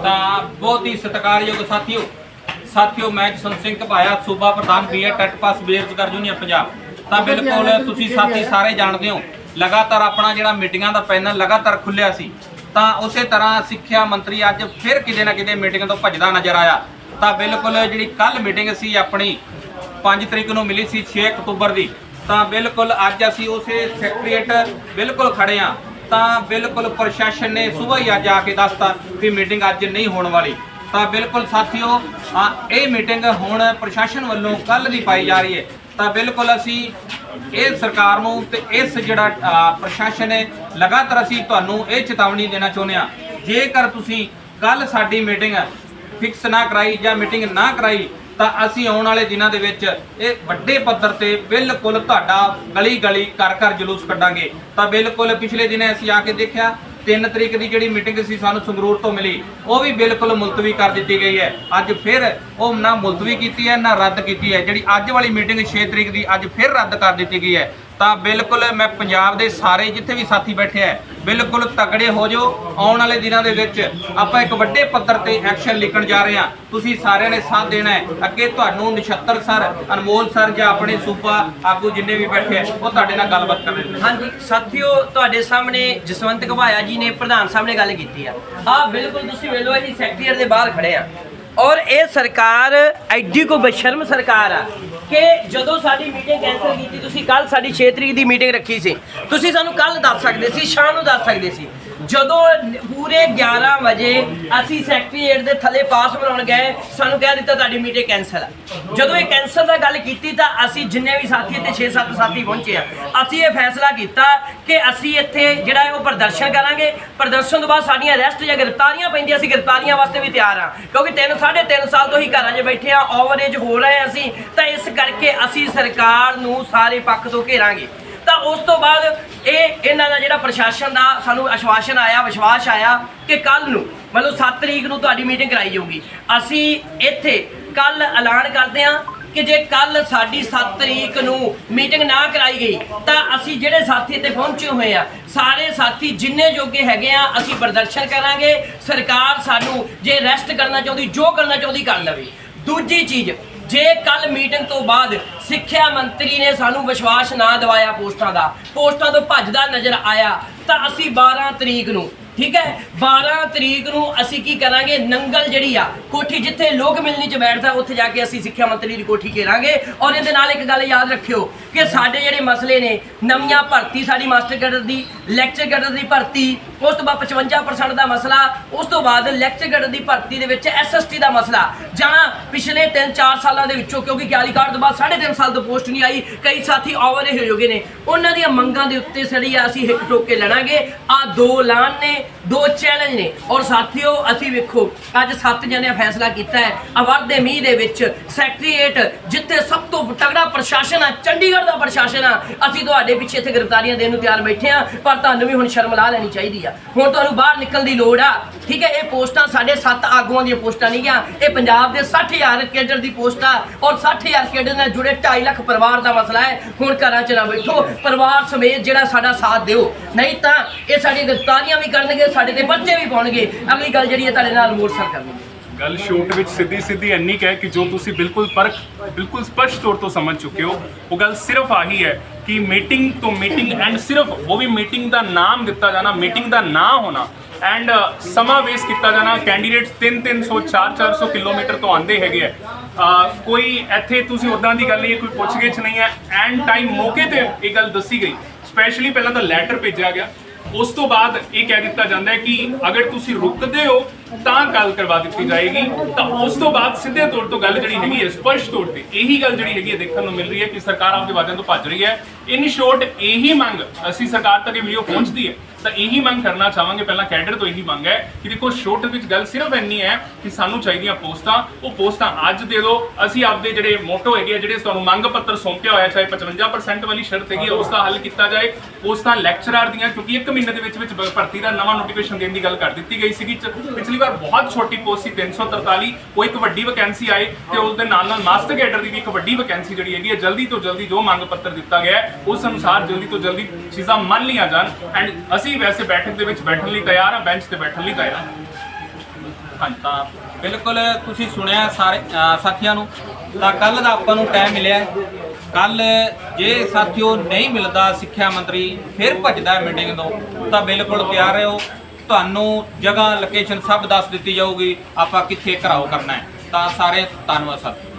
ਤਾਂ ਬਹੁਤ ਹੀ ਸਤਿਕਾਰਯੋਗ ਸਾਥੀਓ ਸਾਥੀਓ ਮੈਂ ਜਸਵੰਤ ਸਿੰਘ ਘਪਾਇਆ ਸੂਬਾ ਪ੍ਰਧਾਨ ਬੀਏ ਟੈਟ ਪਾਸ ਬੇਰੁਜ਼ਗਾਰ ਯੂਨੀਅਨ ਪੰਜਾਬ। ਤਾਂ ਬਿਲਕੁਲ ਤੁਸੀਂ ਸਾਥੀ ਸਾਰੇ ਜਾਣਦੇ ਹੋ ਲਗਾਤਾਰ ਆਪਣਾ ਜਿਹੜਾ ਮੀਟਿੰਗਾਂ ਦਾ ਪੈਨਲ ਲਗਾਤਾਰ ਖੁੱਲਿਆ ਸੀ ਤਾਂ ਉਸੇ ਤਰ੍ਹਾਂ ਸਿੱਖਿਆ ਮੰਤਰੀ ਅੱਜ ਫਿਰ ਕਿਤੇ ਨਾ ਕਿਤੇ ਮੀਟਿੰਗ ਤੋਂ ਭੱਜਦਾ ਨਜ਼ਰ ਆਇਆ। ਤਾਂ ਬਿਲਕੁਲ ਜਿਹੜੀ ਕੱਲ ਮੀਟਿੰਗ ਸੀ ਆਪਣੀ 5 ਤਰੀਕ ਨੂੰ ਮਿਲੀ ਸੀ 6 ਅਕਤੂਬਰ ਦੀ ਤਾਂ ਬਿਲਕੁਲ ਅੱਜ ਅਸੀਂ ਉਸੇ ਸੈਕਟਰੀਏਟ ਬਿਲਕੁਲ ਖੜੇ ਆ ਤਾਂ ਬਿਲਕੁਲ ਪ੍ਰਸ਼ਾਸਨ ਨੇ ਸਵੇਰ ਹੀ ਅੱਜ ਆ ਕੇ ਦੱਸਤਾ ਵੀ ਮੀਟਿੰਗ ਅੱਜ ਨਹੀਂ ਹੋਣ ਵਾਲੀ। ਤਾਂ ਬਿਲਕੁਲ ਸਾਥੀਓ, ਆ ਇਹ ਮੀਟਿੰਗ ਹੁਣ ਪ੍ਰਸ਼ਾਸਨ ਵੱਲੋਂ ਕੱਲ ਦੀ ਪਾਈ ਜਾ ਰਹੀ ਹੈ। ਤਾਂ ਬਿਲਕੁਲ ਅਸੀਂ ਇਹ ਸਰਕਾਰ ਨੂੰ ਤੇ ਇਸ ਜਿਹੜਾ ਪ੍ਰਸ਼ਾਸਨ ਹੈ ਲਗਾਤਾਰ ਅਸੀਂ ਤੁਹਾਨੂੰ ਇਹ ਚੇਤਾਵਨੀ ਦੇਣਾ ਚਾਹੁੰਦੇ ਆ ਜੇਕਰ ਤੁਸੀਂ ਕੱਲ ਸਾਡੀ ਮੀਟਿੰਗ ਫਿਕਸ ਨਾ ਕਰਾਈ ਜਾਂ ਮੀਟਿੰਗ ਨਾ ਕਰਾਈ, ਤਾਂ ਅਸੀਂ ਆਉਣ ਵਾਲੇ ਦਿਨਾਂ ਦੇ ਵਿੱਚ ਇਹ ਵੱਡੇ ਪੱਧਰ ਤੇ ਬਿਲਕੁਲ ਤੁਹਾਡਾ ਗਲੀ ਗਲੀ ਘਰ ਘਰ ਜਲੂਸ ਕੱਢਾਂਗੇ। ਤਾਂ ਬਿਲਕੁਲ ਪਿਛਲੇ ਦਿਨ ਅਸੀਂ ਆ ਕੇ ਦੇਖਿਆ 3 ਤਰੀਕ ਦੀ ਜਿਹੜੀ ਮੀਟਿੰਗ ਸੀ ਸਾਨੂੰ ਸੰਗਰੂਰ ਤੋਂ ਮਿਲੀ, ਉਹ ਵੀ ਬਿਲਕੁਲ ਮੁਲਤਵੀ ਕਰ ਦਿੱਤੀ ਗਈ ਹੈ। ਅੱਜ ਫਿਰ ਉਹ ਨਾ ਮੁਲਤਵੀ ਕੀਤੀ ਹੈ, ਨਾ ਰੱਦ ਕੀਤੀ ਹੈ। ਜਿਹੜੀ ਅੱਜ ਵਾਲੀ ਮੀਟਿੰਗ 6 ਤਰੀਕ ਦੀ ਅੱਜ ਫਿਰ ਰੱਦ ਕਰ ਦਿੱਤੀ ਗਈ ਹੈ। ਤਾਂ ਬਿਲਕੁਲ ਮੈਂ ਪੰਜਾਬ ਦੇ ਸਾਰੇ ਜਿੱਥੇ ਵੀ ਸਾਥੀ ਬੈਠੇ ਹੈ ਬਿਲਕੁਲ ਤਕੜੇ ਹੋ ਜਾਓ। ਆਉਣ ਵਾਲੇ ਦਿਨਾਂ ਦੇ ਵਿੱਚ ਆਪਾਂ ਇੱਕ ਵੱਡੇ ਪੱਧਰ ਤੇ ਐਕਸ਼ਨ ਲਿਖਣ ਜਾ ਰਹੇ ਹਾਂ। ਤੁਸੀਂ ਸਾਰਿਆਂ ਨੇ ਸਾਥ ਦੇਣਾ ਹੈ। ਅੱਗੇ ਤੁਹਾਨੂੰ ਨਛੱਤਰ ਸਰ, ਅਨਮੋਲ ਸਰ ਜਾਂ ਆਪਣੇ ਸੂਬਾ ਆਗੂ ਜਿੰਨੇ ਵੀ ਬੈਠੇ ਆ, ਉਹ ਤੁਹਾਡੇ ਨਾਲ ਗੱਲਬਾਤ ਕਰ ਰਹੇ ਨੇ। ਹਾਂਜੀ, ਸਾਥੀਓ, ਤੁਹਾਡੇ ਸਾਹਮਣੇ ਜਸਵੰਤ ਘਵਾਇਆ ਜੀ ਨੇ ਪ੍ਰਧਾਨ ਸਾਹਿਬ ਨੇ ਗੱਲ ਕੀਤੀ ਆ। ਆ ਬਿਲਕੁਲ ਤੁਸੀਂ ਵੇਲੋ ਜੀ ਸੈਕਟਰੀਅਰ ਦੇ ਬਾਹਰ ਖੜੇ ਆ। ਔਰ ਇਹ ਸਰਕਾਰ ਐਡੀ ਕੋ ਬਸ਼ਰਮ ਸਰਕਾਰ ਆ। ਕਿ ਜਦੋਂ ਸਾਡੀ ਮੀਟਿੰਗ ਕੈਂਸਲ ਕੀਤੀ, ਤੁਸੀਂ ਕੱਲ ਸਾਡੀ 6 ਤਰੀਕ ਦੀ ਮੀਟਿੰਗ ਰੱਖੀ ਸੀ। ਤੁਸੀਂ ਸਾਨੂੰ ਕੱਲ ਦੱਸ ਸਕਦੇ ਸੀ, ਸ਼ਾਮ ਨੂੰ ਦੱਸ ਸਕਦੇ ਸੀ। ਜਦੋਂ ਪੂਰੇ 11 ਵਜੇ ਅਸੀਂ ਸੈਕਟਰੀਏਟ ਦੇ ਥੱਲੇ ਪਾਸ ਬਣਾਉਣ ਗਏ, ਸਾਨੂੰ ਕਹਿ ਦਿੱਤਾ ਤੁਹਾਡੀ ਮੀਟਿੰਗ ਕੈਂਸਲ ਆ। ਜਦੋਂ ਇਹ ਕੈਂਸਲ ਦਾ ਗੱਲ ਕੀਤੀ ਤਾਂ ਅਸੀਂ ਜਿੰਨੇ ਵੀ ਸਾਥੀ ਇੱਥੇ 6-7 ਸਾਥੀ ਪਹੁੰਚੇ ਆ। ਅਸੀਂ ਇਹ ਫੈਸਲਾ ਕੀਤਾ ਕਿ ਅਸੀਂ ਇੱਥੇ ਜਿਹੜਾ ਉਹ ਪ੍ਰਦਰਸ਼ਨ ਕਰਾਂਗੇ। ਪ੍ਰਦਰਸ਼ਨ ਤੋਂ ਬਾਅਦ ਸਾਡੀਆਂ ਅਰੈਸਟ ਜਾਂ ਗ੍ਰਿਫਤਾਰੀਆਂ ਪੈਂਦੀਆਂ, ਅਸੀਂ ਗ੍ਰਿਫਤਾਰੀਆਂ ਵਾਸਤੇ ਵੀ ਤਿਆਰ ਆ। ਕਿਉਂਕਿ 3 3.5 ਸਾਲ ਤੋਂ ਹੀ ਘਰਾਂ 'ਚ ਬੈਠੇ ਆ ਓਵਰੇਜ ਹੋ ਰਹੇ ਆ ਅਸੀਂ। ਤਾਂ ਇਸ ਕਰਕੇ ਅਸੀਂ ਸਰਕਾਰ ਨੂੰ ਸਾਰੇ ਪੱਖ ਤੋਂ ਘੇਰਾਂਗੇ। ਤਾਂ ਉਸ ਤੋਂ ਬਾਅਦ ਇਹ ਇਹਨਾਂ ਦਾ ਜਿਹੜਾ ਪ੍ਰਸ਼ਾਸਨ ਦਾ ਸਾਨੂੰ ਆਸ਼ਵਾਸਨ ਆਇਆ, ਵਿਸ਼ਵਾਸ ਆਇਆ ਕਿ ਕੱਲ ਨੂੰ, ਮਤਲਬ 7 ਤਰੀਕ ਨੂੰ ਤੁਹਾਡੀ ਮੀਟਿੰਗ ਕਰਾਈ ਜਾਊਗੀ। ਅਸੀਂ ਇੱਥੇ ਕੱਲ ਐਲਾਨ ਕਰਦੇ ਹਾਂ ਕਿ ਜੇ ਕੱਲ ਸਾਡੀ 7 ਤਰੀਕ ਨੂੰ ਮੀਟਿੰਗ ਨਾ ਕਰਾਈ ਗਈ, ਤਾਂ ਅਸੀਂ ਜਿਹੜੇ ਸਾਥੀ ਇੱਥੇ ਪਹੁੰਚੇ ਹੋਏ ਆ, ਸਾਰੇ ਸਾਥੀ ਜਿੰਨੇ ਜੋਗੇ ਹੈਗੇ ਆ, ਅਸੀਂ ਪ੍ਰਦਰਸ਼ਨ ਕਰਾਂਗੇ, ਸਰਕਾਰ ਸਾਨੂੰ ਜੇ ਰੈਸਟ ਕਰਨਾ ਚਾਹੁੰਦੀ, ਜੋ ਕਰਨਾ ਚਾਹੁੰਦੀ ਕਰ ਲਵੇ। ਦੂਜੀ ਚੀਜ਼, ਜੇ ਕੱਲ ਮੀਟਿੰਗ ਤੋਂ ਬਾਅਦ ਸਿੱਖਿਆ ਮੰਤਰੀ ਨੇ ਸਾਨੂੰ ਵਿਸ਼ਵਾਸ ਨਾ ਦਿਵਾਇਆ ਪੋਸਟਾਂ ਦਾ। ਪੋਸਟਾਂ ਤੋਂ ਭੱਜਦਾ ਨਜ਼ਰ ਆਇਆ ਤਾਂ ਅਸੀਂ 12 ਤਰੀਕ ਨੂੰ, ਠੀਕ ਹੈ? 12 ਤਰੀਕ ਨੂੰ ਅਸੀਂ ਕੀ ਕਰਾਂਗੇ? ਨੰਗਲ ਜਿਹੜੀ ਆ, ਕੋਠੀ ਜਿੱਥੇ ਲੋਕ ਮਿਲਣੀ ਚ ਬੈਠਦਾ, ਉੱਥੇ ਜਾ ਕੇ ਅਸੀਂ ਸਿੱਖਿਆ ਮੰਤਰੀ ਦੀ ਕੋਠੀ ਘੇਰਾਂਗੇ। ਔਰ ਇਹਦੇ ਨਾਲ ਇੱਕ ਗੱਲ ਯਾਦ ਰੱਖਿਓ ਕਿ ਸਾਡੇ ਜਿਹੜੇ ਮਸਲੇ ਨੇ, ਨਵੀਆਂ ਭਰਤੀ, ਸਾਡੀ ਮਾਸਟਰ ਕੈਡਰ ਦੀ, ਲੈਕਚਰ ਕੈਡਰ ਦੀ ਭਰਤੀ, ਉਸ ਤੋਂ ਬਾਅਦ 55% ਦਾ ਮਸਲਾ, ਉਸ ਤੋਂ ਬਾਅਦ ਲੈਕਚਰ ਕੈਡਰ ਦੀ ਭਰਤੀ ਦੇ ਵਿੱਚ ਐਸਐਸਟੀ ਦਾ ਮਸਲਾ। ਜਾਂ ਪਿਛਲੇ 3-4 ਸਾਲਾਂ ਦੇ ਵਿੱਚੋਂ, ਕਿਉਂਕਿ 41 ਕਾਰਡ ਤੋਂ ਬਾਅਦ 3.5 ਸਾਲ ਤੋਂ ਪੋਸਟ ਨਹੀਂ ਆਈ। ਕਈ ਸਾਥੀ ਓਵਰ ਹੋ ਜੋਗੇ ਨੇ। ਉਹਨਾਂ ਦੀਆਂ ਮੰਗਾਂ ਦੇ ਉੱਤੇ ਸੜੀ ਆ, ਅਸੀਂ ਹਿੱਕ ਠੋਕ ਲੜਾਂਗੇ। ਆ ਦੋ ਐਲਾਨ ਨੇ, ਦੋ ਚੈਲੰਜ ਨੇ। ਔਰ ਸਾਥੀਓ, ਅਸੀਂ ਵੇਖੋ, ਅੱਜ ਸੱਤ ਜਣਿਆਂ ਫੈਸਲਾ ਕੀਤਾ ਹੈ। ਅਵਰ ਦੇ ਮੀਂਹ ਦੇ ਵਿੱਚ ਸੈਕਟਰੀਏਟ ਜਿੱਥੇ ਸਭ ਤੋਂ ਤਗੜਾ ਪ੍ਰਸ਼ਾਸਨ ਆ, ਚੰਡੀਗੜ੍ਹ ਦਾ ਪ੍ਰਸ਼ਾਸਨ ਆ, ਅਸੀਂ ਤੁਹਾਡੇ ਪਿੱਛੇ ਇੱਥੇ ਗ੍ਰਿਫਤਾਰੀਆਂ ਦੇਣ ਨੂੰ ਤਿਆਰ ਬੈਠੇ ਆ ਪਰ ਤੁਹਾਨੂੰ ਵੀ ਹੁਣ ਸ਼ਰਮ ਲਾ ਲੈਣੀ ਚਾਹੀਦੀ ਆ। ਹੁਣ ਤੁਹਾਨੂੰ ਬਾਹਰ ਨਿਕਲਣ ਦੀ ਲੋੜ ਆ। ਠੀਕ ਹੈ, ਇਹ ਪੋਸਟਾਂ ਸਾਡੇ ਸੱਤ ਆਗੂਆਂ ਦੀਆਂ ਪੋਸਟਾਂ ਨਹੀਂ ਗਿਆ। ਇਹ ਪੰਜਾਬ ਦੇ 60000 ਕੇਡਰ ਦੀ ਪੋਸਟ ਆ ਔਰ 60000 ਕੇਡਰ ਨਾਲ ਜੁੜੇ 2.5 ਲੱਖ ਪਰਿਵਾਰ ਦਾ ਮਸਲਾ ਹੈ। ਹੁਣ ਘਰਾਂ 'ਚ ਨਾ ਬੈਠੋ, ਪਰਿਵਾਰ ਸਮੇਤ ਜਿਹੜਾ ਸਾਡਾ ਸਾਥ ਦਿਓ। ਨਹੀਂ ਤਾਂ ਇਹ ਸਾਡੀ ਗ੍ਰਿਫਤਾਰੀਆਂ ਵੀ ਕਰਨਗੇ, ਸਾਡੇ ਤੇ ਪਰਚੇ ਵੀ ਪਾਉਣਗੇ। ਅਗਲੀ ਗੱਲ ਜਿਹੜੀ ਹੈ, ਤੁਹਾਡੇ ਨਾਲ ਮੋਟਰਸਾਈਕਲ ਕਰਨਗੇ ਗੱਲ ਸ਼ੋਟ ਵਿੱਚ ਸਿੱਧੀ ਸਿੱਧੀ ਇੰਨੀ ਕੁ ਕਿ ਜੋ ਤੁਸੀਂ ਬਿਲਕੁਲ ਪਰਖ ਬਿਲਕੁਲ ਸਪਸ਼ਟ ਤੌਰ ਤੋਂ ਸਮਝ ਚੁੱਕੇ ਹੋ, ਉਹ ਗੱਲ ਸਿਰਫ ਆਹੀ ਹੈ ਕਿ ਮੀਟਿੰਗ ਤੋਂ ਮੀਟਿੰਗ ਐਂਡ ਸਿਰਫ ਉਹ ਵੀ ਮੀਟਿੰਗ ਦਾ ਨਾਮ ਦਿੱਤਾ ਜਾਣਾ, ਮੀਟਿੰਗ ਦਾ ਨਾਂ ਹੋਣਾ ਐਂਡ uh, ਸਮਾਂ ਵੇਸਟ ਕੀਤਾ ਜਾਣਾ ਕੈਂਡੀਡੇਟਸ 3 300 4 400 ਕਿਲੋਮੀਟਰ ਤੋਂ ਆਂਦੇ ਹੈਗੇ ਆ। ਕੋਈ ਇੱਥੇ ਤੁਸੀਂ ਉਦਾਂ ਦੀ ਗੱਲ ਨਹੀਂ ਹੈ, ਕੋਈ ਪੁੱਛਗਿੱਛ ਨਹੀਂ ਹੈ। ਐਂਡ ਟਾਈਮ ਮੌਕੇ ਤੇ ਇਹ ਗੱਲ ਦੱਸੀ ਗਈ। ਸਪੈਸ਼ਲੀ ਪਹਿਲਾਂ ਤਾਂ ਲੈਟਰ ਭੇਜਿਆ ਗਿਆ। ਉਸ ਤੋਂ ਬਾਅਦ ਇਹ ਕਹਿ ਦਿੱਤਾ ਜਾਂਦਾ ਹੈ ਕਿ ਅਗਰ ਤੁਸੀਂ ਰੁਕਦੇ ਹੋ, ਤਾਂ ਗੱਲ ਕਰਵਾ ਦਿੱਤੀ ਜਾਏਗੀ। ਤਾਂ ਉਸ ਤੋਂ ਬਾਅਦ ਸਿੱਧੇ ਤੌਰ ਤੋਂ ਗੱਲ ਜਿਹੜੀ ਹੈਗੀ ਹੈ, ਸਪਸ਼ਟ ਤੌਰ ਤੇ ਇਹੀ ਗੱਲ ਜਿਹੜੀ ਹੈਗੀ ਹੈ ਦੇਖਣ ਨੂੰ ਮਿਲ ਰਹੀ ਹੈ ਕਿ ਸਰਕਾਰ ਆਪਦੇ ਵਾਅਦਿਆਂ ਤੋਂ ਭੱਜ ਰਹੀ ਹੈ। ਇਨ ਸ਼ੋਰਟ ਇਹੀ ਮੰਗ ਅਸੀਂ ਸਰਕਾਰ ਤੱਕ ਇਹ ਵੀਡੀਓ ਪਹੁੰਚਦੀ ਹੈ। ਤਾਂ ਇਹੀ ਮੰਗ ਕਰਨਾ ਚਾਹਾਂਗੇ, ਪਹਿਲਾਂ ਕੈਡਰ ਤੋਂ ਇਹੀ ਮੰਗ ਹੈ ਕਿ ਦੇਖੋ ਸ਼ੋਰਟ ਵਿੱਚ ਗੱਲ ਸਿਰਫ ਇੰਨੀ ਹੈ ਕਿ ਸਾਨੂੰ ਚਾਹੀਦੀਆਂ ਪੋਸਟਾਂ, ਉਹ ਪੋਸਟਾਂ ਅੱਜ ਦੇ ਦਿਓ। ਅਸੀਂ ਆਪਦੇ ਜਿਹੜੇ ਮੋਟੋ ਹੈਗੇ ਆ, ਜਿਹੜੇ ਤੁਹਾਨੂੰ ਮੰਗ ਪੱਤਰ ਸੌਂਪਿਆ ਹੋਇਆ, ਚਾਹੇ 55% ਵਾਲੀ ਸ਼ਰਤ ਹੈਗੀ ਹੈ ਉਸ ਦਾ ਹੱਲ ਕੀਤਾ ਜਾਏ। ਪੋਸਟਾਂ ਲੈਕਚਰਰ ਦੀਆਂ, ਕਿਉਂਕਿ ਇੱਕ ਮਹੀਨੇ ਦੇ ਵਿੱਚ ਵਿੱਚ ਭਰਤੀ ਦਾ ਨਵਾਂ ਨੋਟੀਫਿਕੇਸ਼ਨ ਦੇਣ ਦੀ ਗੱਲ ਕਰ ਦਿੱਤੀ ਗਈ ਸੀਗੀ। ਪਿਛਲੀ ਵਾਰ ਬਹੁਤ ਛੋਟੀ ਪੋਸਟ ਸੀ 343 ਉਹ ਇੱਕ ਵੱਡੀ ਵੈਕੈਂਸੀ ਆਏ ਤੇ ਉਸ ਦੇ ਨਾਲ ਨਾਲ ਮਾਸਟਰ ਕੈਡਰ ਦੀ ਵੀ ਇੱਕ ਵੱਡੀ ਵੈਕੈਂਸੀ ਜਿਹੜੀ ਹੈਗੀ ਹੈ ਜਲਦੀ ਤੋਂ ਜਲਦੀ ਜੋ ਮੰਗ ਪੱਤਰ ਦਿੱਤਾ ਗਿਆ ਉਸ ਅਨੁਸਾਰ ਜਲਦੀ ਤੋਂ ਜਲਦੀ ਚੀਜ਼ਾਂ ਮੰਨ ਲਈਆਂ ਜਾਣ। ਐਂਡ ਅਸੀਂ ਵੈਸੇ ਬੈਠਕ ਦੇ ਵਿੱਚ ਬੈਠਣ ਲਈ ਤਿਆਰ ਹਾਂ ਬੈਂਚ ਤੇ ਬੈਠਣ ਲਈ ਤਿਆਰ ਹਾਂ ਹਾਂਜੀ। ਤਾਂ ਬਿਲਕੁਲ ਤੁਸੀਂ ਸੁਣਿਆ ਸਾਰੇ ਅ, ਸਾਥੀਆਂ ਨੂੰ। ਤਾਂ ਕੱਲ ਦਾ ਆਪਾਂ ਨੂੰ ਟਾਈਮ ਮਿਲਿਆ ਕੱਲ ਜੇ ਸਾਥੀਓ ਨਹੀਂ ਮਿਲਦਾ ਸਿੱਖਿਆ ਮੰਤਰੀ ਫਿਰ ਭੱਜਦਾ ਮੀਟਿੰਗ ਤੋਂ। ਤਾਂ ਬਿਲਕੁਲ ਤਿਆਰ ਰਹੋ। ਤੁਹਾਨੂੰ ਜਗ੍ਹਾ ਲੋਕੇਸ਼ਨ ਸਭ ਦੱਸ ਦਿੱਤੀ ਜਾਊਗੀ। ਆਪਾਂ ਕਿੱਥੇ ਘਰਾਓ ਕਰਨਾ ਹੈ। ਤਾਂ ਸਾਰੇ ਧੰਨਵਾਦ ਸਾਥੀਓ।